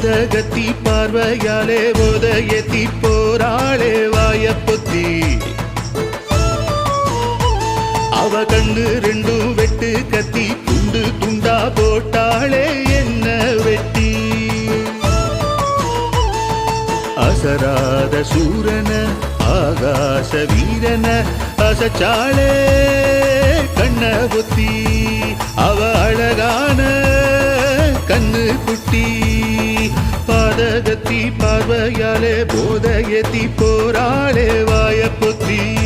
பாதகத்தி பார்வையாலே உதயத்தி போராளே வாயப்பொத்தி. அவ கண்ணு ரெண்டும் வெட்டு கத்தி துண்டு துண்டா போட்டாளே என்ன வெட்டி. அசராத சூரன ஆகாச வீரன அசச்சாளே கண்ண புத்தி. அவ அழகான கண்ணு குட்டி. பாதகத்தி பார்வையாலே போதையத்தி போராளே வாய புத்தி